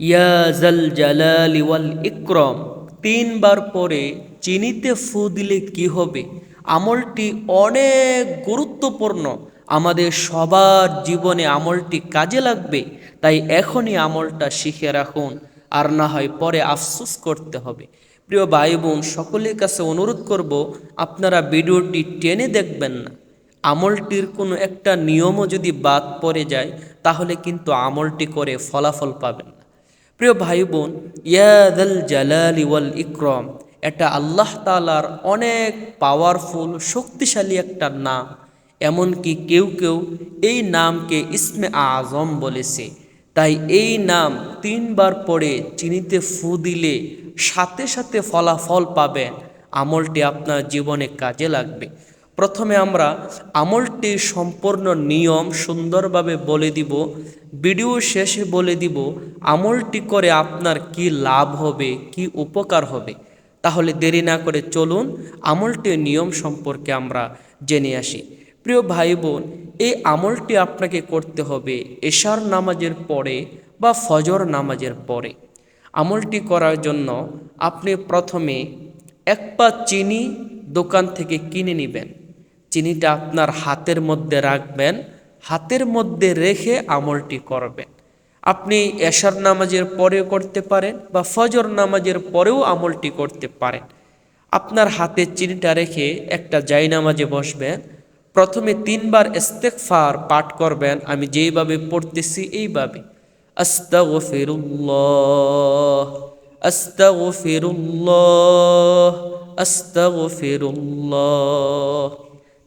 ইয়াজাল জালালি ওয়াল ইকরম। তিনবার পরে চিনিতে ফু দিলে কি হবে? আমলটি অনেক গুরুত্বপূর্ণ। আমাদের সবার জীবনে আমলটি কাজে লাগবে, তাই এখনই আমলটা শিখে রাখুন, আর না হয় পরে আফসোস করতে হবে। প্রিয় ভাই বোন সকলের কাছে অনুরোধ করব, আপনারা ভিডিওটি টেনে দেখবেন না। আমলটির কোনো একটা নিয়মও যদি বাদ পড়ে যায়, তাহলে কিন্তু আমলটি করে ফলাফল পাবেন। প্রিয় ভাই বোন ইয়াদাল জালালি ওয়াল ইকরম, এটা আল্লাহ তালার অনেক পাওয়ারফুল শক্তিশালী একটা নাম। এমনকি কেউ কেউ এই নামকে ইসমে আজম বলেছে। তাই এই নাম তিনবার পড়ে চিনিতে ফু দিলে সাথে সাথে ফলাফল পাবেন। আমলটি আপনার জীবনে কাজে লাগবে। প্রথমে আমরা আমলটি সম্পূর্ণ নিয়ম সুন্দরভাবে বলে দিব, ভিডিও শেষে বলে দিব, আমলটি করে আপনার কি লাভ হবে, কি উপকার হবে। তাহলে দেরি না করে চলুন আমলটির নিয়ম সম্পর্কে আমরা জেনে আসি। প্রিয় ভাই বোন এই আমলটি আপনাকে করতে হবে এশার নামাজের পরে বা ফজর নামাজের পরে। আমলটি করার জন্য আপনি প্রথমে এক পা চিনি দোকান থেকে কিনে নেবেন। চিনিটা আপনার হাতের মধ্যে রাখবেন, হাতের মধ্যে রেখে আমলটি করবেন। আপনি এশার নামাজের পরেও করতে পারেন বা ফজর নামাজের পরেও আমলটি করতে পারেন। আপনার হাতে চিনিটা রেখে একটা জাই নামাজে বসবেন, প্রথমে তিনবার ইস্তেকফার পাঠ করবেন, আমি যেইভাবে পড়তেছি এইভাবে। আস্তাগফিরুল্লাহ আস্তাগফিরুল্লাহ আস্তাগফিরুল্লাহ।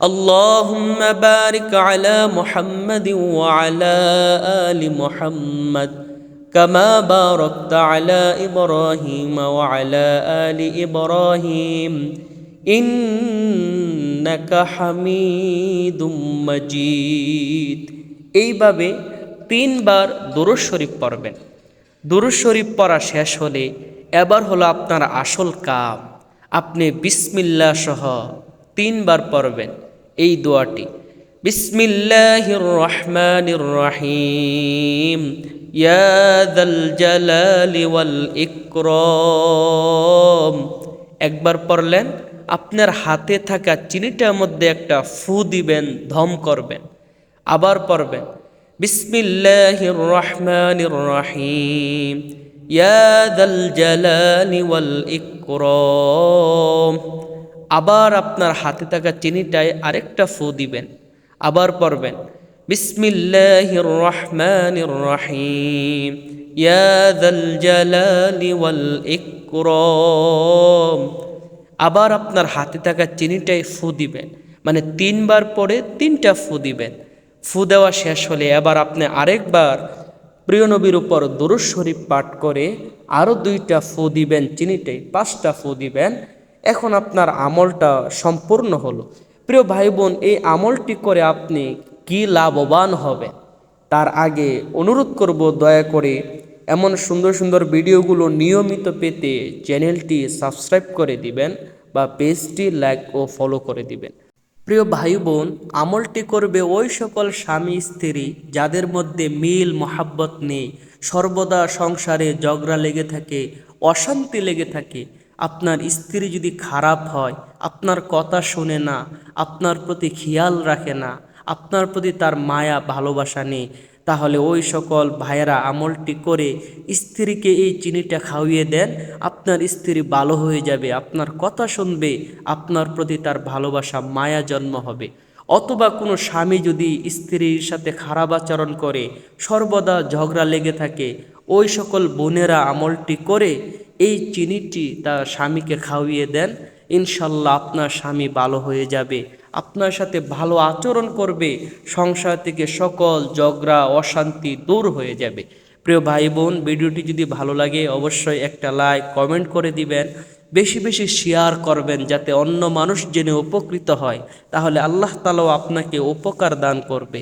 اللهم بارك على محمد وعلى ال محمد كما باركت على ابراهيم وعلى ال ابراهيم انك حميد مجيد এইভাবে তিনবার দুরুজ শরীফ পড়বেন দুরুজ শরীফ পড়া শেষ হলে এবার হলো আপনার আসল কাম আপনি বিসমিল্লা সহ তিনবার পড়বেন এই দোয়াটি। বিসমিল্লাহির রহমানির রহিম ইয়াদাল জালালি ওয়াল ইকরম। একবার পড়লেন, আপনার হাতে থাকা চিনিটার মধ্যে একটা ফু দিবেন, ধম করবেন। আবার পড়বেন বিসমিল্লাহির রহমানির রহিম ইয়াদাল জালালি ওয়াল ইকরম। আবার আপনার হাতে থাকা চিনিটায় আরেকটা ফু দিবেন, আবার পড়বেন বিসমিল্লাহির রহমানির রহিম আবার আপনার হাতে থাকা চিনিটায় ফু দিবেন মানে তিনবার পরে তিনটা ফু দিবেন, ফু দেওয়া শেষ হলে এবার আপনি আরেকবার প্রিয় নবীর উপর দুরুজ শরীফ পাঠ করে আরও দুইটা ফু দিবেন চিনিটাই পাঁচটা ফু দিবেন এখন আপনার আমলটা সম্পূর্ণ হলো। প্রিয় ভাই বোন এই আমলটি করে আপনি কি লাভবান হবে? তার আগে অনুরোধ করব, দয়া করে এমন সুন্দর সুন্দর ভিডিওগুলো নিয়মিত পেতে চ্যানেলটি সাবস্ক্রাইব করে দিবেন বা পেজটি লাইক ও ফলো করে দিবেন। প্রিয় ভাই বোন আমলটি করবে ওই সকল স্বামী, স্ত্রী যাদের মধ্যে মিল, মহাব্বত নেই। সর্বদা সংসারে ঝগড়া লেগে থাকে, অশান্তি লেগে থাকে আপনার স্ত্রী যদি খারাপ হয়, আপনার কথা শোনে না, আপনার প্রতি খেয়াল রাখে না, আপনার প্রতি তার মায়া, ভালোবাসা নেই, তাহলে ওই সকল ভাইয়েরা আমলটি করে স্ত্রীকে এই চিনিটা খাওয়িয়ে দেন, আপনার স্ত্রী ভালো হয়ে যাবে, আপনার কথা শুনবে, আপনার প্রতি তার ভালোবাসা, মায়া জন্ম হবে। অথবা কোনো স্বামী যদি স্ত্রীর সাথে খারাপ আচরণ করে, সর্বদা ঝগড়া লেগে থাকে, ওই সকল বোনেরা আমলটি করে এই চিনিটি তার স্বামীকে খাওয়িয়ে দেন, ইনশাল্লাহ আপনার স্বামী ভালো হয়ে যাবে, আপনার সাথে ভালো আচরণ করবে, সংসার থেকে সকল ঝগড়া, অশান্তি দূর হয়ে যাবে। প্রিয় ভাই বোন ভিডিওটি যদি ভালো লাগে, অবশ্যই একটা লাইক, কমেন্ট করে দিবেন, বেশি বেশি শেয়ার করবেন যাতে অন্য মানুষ জেনে উপকৃত হয়, তাহলে আল্লাহ তালাও আপনাকে উপকার দান করবে।